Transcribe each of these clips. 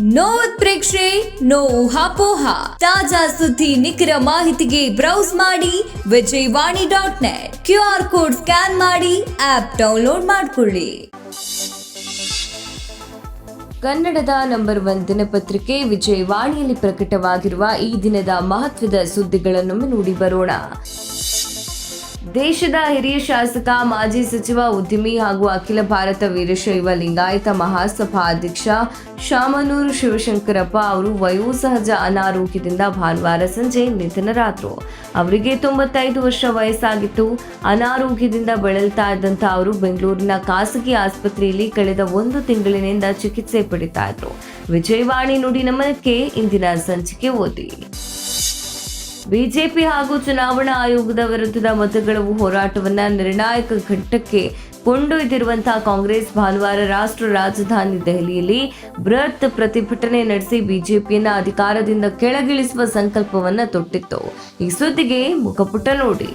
No ಪ್ರೇಕ್ಷೆ no ಊಹಾಪೋಹ ತಾಜಾ ಸುದ್ದಿ ನಿಖರ ಮಾಹಿತಿಗೆ ಬ್ರೌಸ್ ಮಾಡಿ Vijayavani dot net. Q R code scan ಮಾಡಿ, ಆಪ್ ಡೌನ್ಲೋಡ್ ಮಾಡಿಕೊಳ್ಳಿ. ಕನ್ನಡದ ನಂಬರ್ ಒನ್ ದಿನಪತ್ರಿಕೆ ವಿಜಯವಾಣಿಯಲ್ಲಿ ಪ್ರಕಟವಾಗಿರುವ ಈ ದಿನದ ಮಹತ್ವದ ಸುದ್ದಿಗಳನ್ನು ನೋಡಿ ಬರೋಣ. ದೇಶದ ಹಿರಿಯ ಶಾಸಕ, ಮಾಜಿ ಸಚಿವ ಉದ್ಯಮಿ ಹಾಗೂ ಅಖಿಲ ಭಾರತ ವೀರಶೈವ ಲಿಂಗಾಯತ ಮಹಾಸಭಾ ಅಧ್ಯಕ್ಷ ಶಾಮನೂರು ಶಿವಶಂಕರಪ್ಪ ಅವರು ವಯೋಸಹಜ ಅನಾರೋಗ್ಯದಿಂದ ಭಾನುವಾರ ಸಂಜೆ ನಿಧನರಾದರು ಅವರಿಗೆ ತೊಂಬತ್ತೈದು ವರ್ಷ ವಯಸ್ಸಾಗಿತ್ತು. ಅನಾರೋಗ್ಯದಿಂದ ಬಳಲ್ತಾ ಇದ್ದಂಥ ಅವರು ಬೆಂಗಳೂರಿನ ಖಾಸಗಿ ಆಸ್ಪತ್ರೆಯಲ್ಲಿ ಕಳೆದ ಒಂದು ತಿಂಗಳಿನಿಂದ ಚಿಕಿತ್ಸೆ ಪಡಿತಾ ಇದ್ರು. ವಿಜಯವಾಣಿ ನುಡಿ ನಮನಕ್ಕೆ ಇಂದಿನ ಸಂಚಿಕೆ ಓದಿ. ಬಿಜೆಪಿ ಹಾಗೂ ಚುನಾವಣಾ ಆಯೋಗದ ವಿರುದ್ಧದ ಮತಗಳ ಹೋರಾಟವನ್ನ ನಿರ್ಣಾಯಕ ಘಟ್ಟಕ್ಕೆ ಕೊಂಡೊಯ್ದಿರುವಂತಹ ಕಾಂಗ್ರೆಸ್ ಭಾನುವಾರ ರಾಷ್ಟ್ರ ರಾಜಧಾನಿ ದೆಹಲಿಯಲ್ಲಿ ಬೃಹತ್ ಪ್ರತಿಭಟನೆ ನಡೆಸಿ ಬಿಜೆಪಿಯನ್ನ ಅಧಿಕಾರದಿಂದ ಕೆಳಗಿಳಿಸುವ ಸಂಕಲ್ಪವನ್ನ ತೊಟ್ಟಿತ್ತು. ಈ ಸುದ್ದಿಗೆ ಮುಖಪುಟ ನೋಡಿ.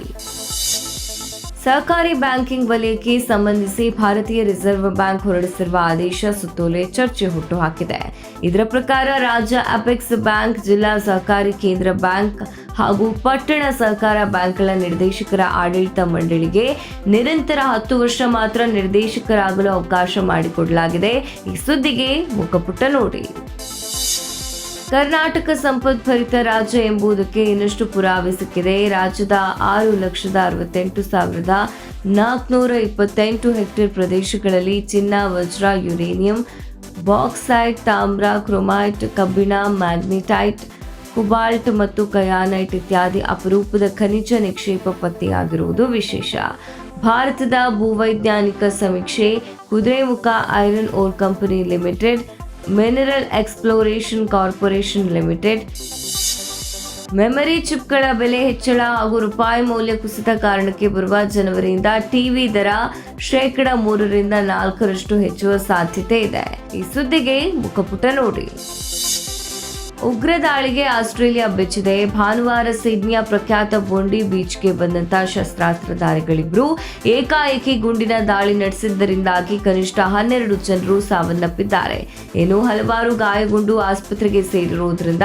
ಸಹಕಾರಿ ಬ್ಯಾಂಕಿಂಗ್ ವಲಯಕ್ಕೆ ಸಂಬಂಧಿಸಿ ಭಾರತೀಯ ರಿಸರ್ವ್ ಬ್ಯಾಂಕ್ ಹೊರಡಿಸಿರುವ ಆದೇಶ ಸುತ್ತೋಲೆ ಚರ್ಚೆ ಹುಟ್ಟುಹಾಕಿದೆ. ಇದರ ಪ್ರಕಾರ ರಾಜ್ಯ ಅಪೆಕ್ಸ್ ಬ್ಯಾಂಕ್, ಜಿಲ್ಲಾ ಸಹಕಾರಿ ಕೇಂದ್ರ ಬ್ಯಾಂಕ್ ಹಾಗೂ ಪಟ್ಟಣ ಸಹಕಾರ ಬ್ಯಾಂಕ್ಗಳ ನಿರ್ದೇಶಕರ ಆಡಳಿತ ಮಂಡಳಿಗೆ ನಿರಂತರ ಹತ್ತು ವರ್ಷ ಮಾತ್ರ ನಿರ್ದೇಶಕರಾಗಲು ಅವಕಾಶ ಮಾಡಿಕೊಡಲಾಗಿದೆ. ಈ ಸುದ್ದಿಗೆ ಮುಖಪುಟ್ಟ ನೋಡಿ. ಕರ್ನಾಟಕ ಸಂಪದ್ಭರಿತ ರಾಜ್ಯ ಎಂಬುದಕ್ಕೆ ಇನ್ನಷ್ಟು ಪುರಾವೆ ಸಿಕ್ಕಿದೆ. ರಾಜ್ಯದ ಆರು ಲಕ್ಷದ ಅರವತ್ತೆಂಟು ಸಾವಿರದ ನಾಲ್ಕುನೂರ ಇಪ್ಪತ್ತೆಂಟು ಹೆಕ್ಟೇರ್ ಪ್ರದೇಶಗಳಲ್ಲಿ ಚಿನ್ನ, ವಜ್ರ, ಯುರೇನಿಯಂ, ಬಾಕ್ಸೈಟ್, ತಾಮ್ರ, ಕ್ರೊಮೈಟ್, ಕಬ್ಬಿಣ, ಮ್ಯಾಗ್ನಿಟೈಟ್ ಕುಬಾಲ್ಟ್ ಮತ್ತು ಕಯಾನೈಟ್ ಇತ್ಯಾದಿ ಅಪರೂಪದ ಖನಿಜ ನಿಕ್ಷೇಪ ಪತ್ತೆಯಾಗಿರುವುದು ವಿಶೇಷ. ಭಾರತದ ಭೂವೈಜ್ಞಾನಿಕ ಸಮೀಕ್ಷೆ Kudremukh iron ore company limited, mineral exploration corporation limited. Memory ಚಿಪ್ಗಳ ಬೆಲೆ ಹೆಚ್ಚಳ ಹಾಗೂ ರೂಪಾಯಿ ಮೌಲ್ಯ ಕುಸಿತ ಕಾರಣಕ್ಕೆ ಬರುವ ಜನವರಿಯಿಂದ ಟಿವಿ ದರ ಶೇಕಡ ಮೂರರಿಂದ ನಾಲ್ಕರಷ್ಟು ಹೆಚ್ಚುವ ಸಾಧ್ಯತೆ ಇದೆ. ಈ ಸುದ್ದಿಗೆ ಮುಖಪುಟ ನೋಡಿ. ಉಗ್ರ ದಾಳಿಗೆ ಆಸ್ಟ್ರೇಲಿಯಾ ಬೆಚ್ಚಿದೆ. ಭಾನುವಾರ ಸಿಡ್ನಿಯ ಪ್ರಖ್ಯಾತ ಬೊಂಡಿ ಬೀಚ್ಗೆ ಬಂದಂತಹ ಶಸ್ತ್ರಾಸ್ತ್ರಧಾರಿಗಳಿಬ್ರು ಏಕಾಏಕಿ ಗುಂಡಿನ ದಾಳಿ ನಡೆಸಿದ್ದರಿಂದಾಗಿ ಕನಿಷ್ಠ ಹನ್ನೆರಡು ಜನರು ಸಾವನ್ನಪ್ಪಿದ್ದಾರೆ. ಇನ್ನು ಹಲವಾರು ಗಾಯಗೊಂಡು ಆಸ್ಪತ್ರೆಗೆ ಸೇರಿರುವುದರಿಂದ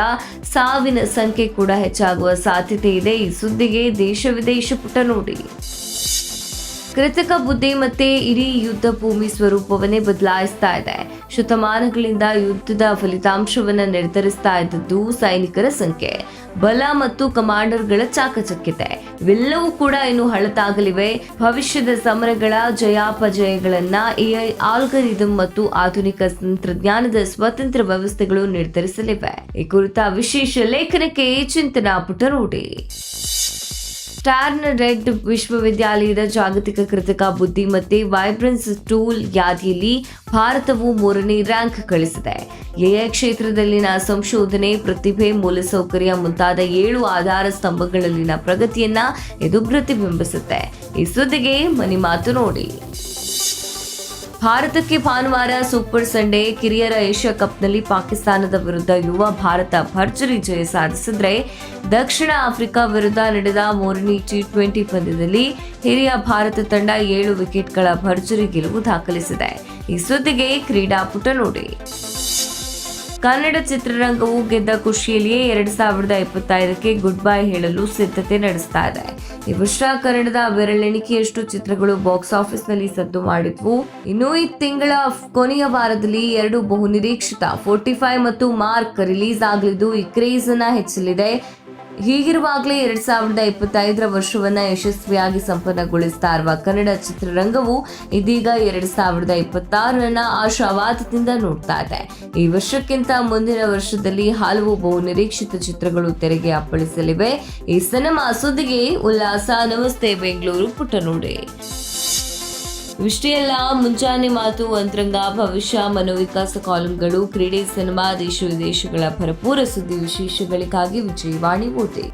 ಸಾವಿನ ಸಂಖ್ಯೆ ಕೂಡ ಹೆಚ್ಚಾಗುವ ಸಾಧ್ಯತೆ ಇದೆ. ಈ ಸುದ್ದಿಗೆ ದೇಶ ವಿದೇಶ ಪುಟ ನೋಡಿ. ಕೃತಕ ಬುದ್ಧಿ ಮತ್ತೆ ಇಡೀ ಯುದ್ಧ ಭೂಮಿ ಸ್ವರೂಪವನ್ನೇ ಬದಲಾಯಿಸ್ತಾ ಇದೆ. ಶತಮಾನಗಳಿಂದ ಯುದ್ಧದ ಫಲಿತಾಂಶವನ್ನ ನಿರ್ಧರಿಸ್ತಾ ಇದ್ದದ್ದು ಸೈನಿಕರ ಸಂಖ್ಯೆ. ಬಲ ಮತ್ತು ಕಮಾಂಡರ್ಗಳ ಚಾಕಚಕ್ಯತೆ. ಇವೆಲ್ಲವೂ ಕೂಡ ಇನ್ನು ಹಳತಾಗಲಿವೆ. ಭವಿಷ್ಯದ ಸಮರಗಳ ಜಯಾಪಜಯಗಳನ್ನ ಎಐ ಆಲ್ಗರಿದಮ್ ಮತ್ತು ಆಧುನಿಕ ತಂತ್ರಜ್ಞಾನದ ಸ್ವತಂತ್ರ ವ್ಯವಸ್ಥೆಗಳು ನಿರ್ಧರಿಸಲಿವೆ. ಈ ಕುರಿತ ವಿಶೇಷ ಲೇಖನಕ್ಕೆ ಚಿಂತನಾ ಪುಟ ನೋಡಿ ಸ್ಟಾರ್ನ್ ರೆಡ್ ವಿಶ್ವವಿದ್ಯಾಲಯದ ಜಾಗತಿಕ ಕೃತಕ ಬುದ್ಧಿಮತ್ತೆ ವೈಬ್ರೆನ್ಸ್ ಟೂಲ್ ಯಾದಿಯಲ್ಲಿ ಭಾರತವು ಮೂರನೇ ರ್ಯಾಂಕ್ ಗಳಿಸಿದೆ. ಎಐ ಕ್ಷೇತ್ರದಲ್ಲಿನ ಸಂಶೋಧನೆ, ಪ್ರತಿಭೆ, ಮೂಲಸೌಕರ್ಯ ಮುಂತಾದ ಏಳು ಆಧಾರ ಸ್ತಂಭಗಳಲ್ಲಿನ ಪ್ರಗತಿಯನ್ನ ಇದು ಪ್ರತಿಬಿಂಬಿಸುತ್ತೆ. ಈ ಸುದ್ದಿಗೆ ಮನಿ ಮಾತು ನೋಡಿ. ಭಾರತಕ್ಕೆ ಭಾನುವಾರ ಸೂಪರ್ ಸಂಡೇ, ಕಿರಿಯರ ಏಷ್ಯಾ ಕಪ್ನಲ್ಲಿ ಪಾಕಿಸ್ತಾನದ ವಿರುದ್ಧ ಯುವ ಭಾರತ ಭರ್ಜರಿ ಜಯ ಸಾಧಿಸಿದ್ರೆ ದಕ್ಷಿಣ ಆಫ್ರಿಕಾ ವಿರುದ್ಧ ನಡೆದ ಮೂರನೇ ಟಿ ಟ್ವೆಂಟಿ ಪಂದ್ಯದಲ್ಲಿ ಹಿರಿಯ ಭಾರತ ತಂಡ ಏಳು ವಿಕೆಟ್ಗಳ ಭರ್ಜರಿ ಗೆಲುವು ದಾಖಲಿಸಿದೆ. ಈ ಸುದ್ದಿಗೆ ಕ್ರೀಡಾಪುಟ ನೋಡಿ. ಕನ್ನಡ ಚಿತ್ರರಂಗವು ಗೆದ್ದ ಖುಷಿಯಲ್ಲಿಯೇ ಎರಡ್ ಸಾವಿರದ ಇಪ್ಪತ್ತೈದಕ್ಕೆ ಗುಡ್ ಬೈ ಹೇಳಲು ಸಿದ್ಧತೆ ನಡೆಸ್ತಾ ಇದೆ. ಈ ವರ್ಷ ಕನ್ನಡದ ಬೆರಳೆಣಿಕೆಯಷ್ಟು ಚಿತ್ರಗಳು ಬಾಕ್ಸ್ ಆಫೀಸ್ನಲ್ಲಿ ಸದ್ದು ಮಾಡಿದ್ವು. ಇನ್ನು ಈ ತಿಂಗಳ ಕೊನೆಯ ವಾರದಲ್ಲಿ ಎರಡು ಬಹುನಿರೀಕ್ಷಿತ, ಫೋರ್ಟಿ ಫೈವ್ ಮತ್ತು ಮಾರ್ಕ್ ರಿಲೀಸ್ ಆಗಲಿದ್ದು ಈ ಕ್ರೇಜ್ ಅನ್ನ ಹೆಚ್ಚಲಿದೆ ಹೀಗಿರುವಾಗಲೇ ಎರಡ್ ಸಾವಿರದ ಇಪ್ಪತ್ತೈದರ ವರ್ಷವನ್ನ ಯಶಸ್ವಿಯಾಗಿ ಸಂಪನ್ನಗೊಳಿಸ್ತಾ ಇರುವ ಕನ್ನಡ ಚಿತ್ರರಂಗವು ಇದೀಗ ಎರಡ್ ಸಾವಿರದ ಇಪ್ಪತ್ತಾರರನ್ನ ಆಶಾವಾದದಿಂದ ನೋಡ್ತಾ ಇದೆ. ಈ ವರ್ಷಕ್ಕಿಂತ ಮುಂದಿನ ವರ್ಷದಲ್ಲಿ ಹಲವು ಬಹು ನಿರೀಕ್ಷಿತ ಚಿತ್ರಗಳು ತೆರೆಗೆ ಅಪ್ಪಳಿಸಲಿವೆ. ಈ ಸಿನಿಮಾ ಸುದ್ದಿಗೆ ಉಲ್ಲಾಸ. ನಮಸ್ತೆ. ಬೆಂಗಳೂರು ಪುಟ್ಟ ನೋಡಿ ಇಷ್ಟೇ ಅಲ್ಲ ಮುಂಜಾನೆ ಮಾತು ಅಂತರಂಗ ಭವಿಷ್ಯ, ಮನೋವಿಕಾಸ ಕಾಲಂಗಳು, ಕ್ರೀಡೆ, ಸಿನಿಮಾ, ದೇಶ ವಿದೇಶಗಳ ಭರಪೂರ ಸುದ್ದಿ ವಿಶೇಷಗಳಿಗಾಗಿ ವಿಜಯವಾಣಿ ಓದಿ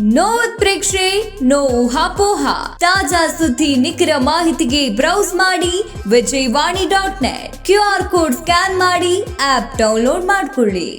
ನೋ ಪ್ರೇಕ್ಷೆ, ನೋ ಊಹಾಪೋಹ. ತಾಜಾ ಸುದ್ದಿ, ನಿಖರ ಮಾಹಿತಿಗೆ ಬ್ರೌಸ್ ಮಾಡಿ Vijayavani dot net Q R code scan ಮಾಡಿ, ಆಪ್ ಡೌನ್ಲೋಡ್ ಮಾಡಿಕೊಳ್ಳಿ.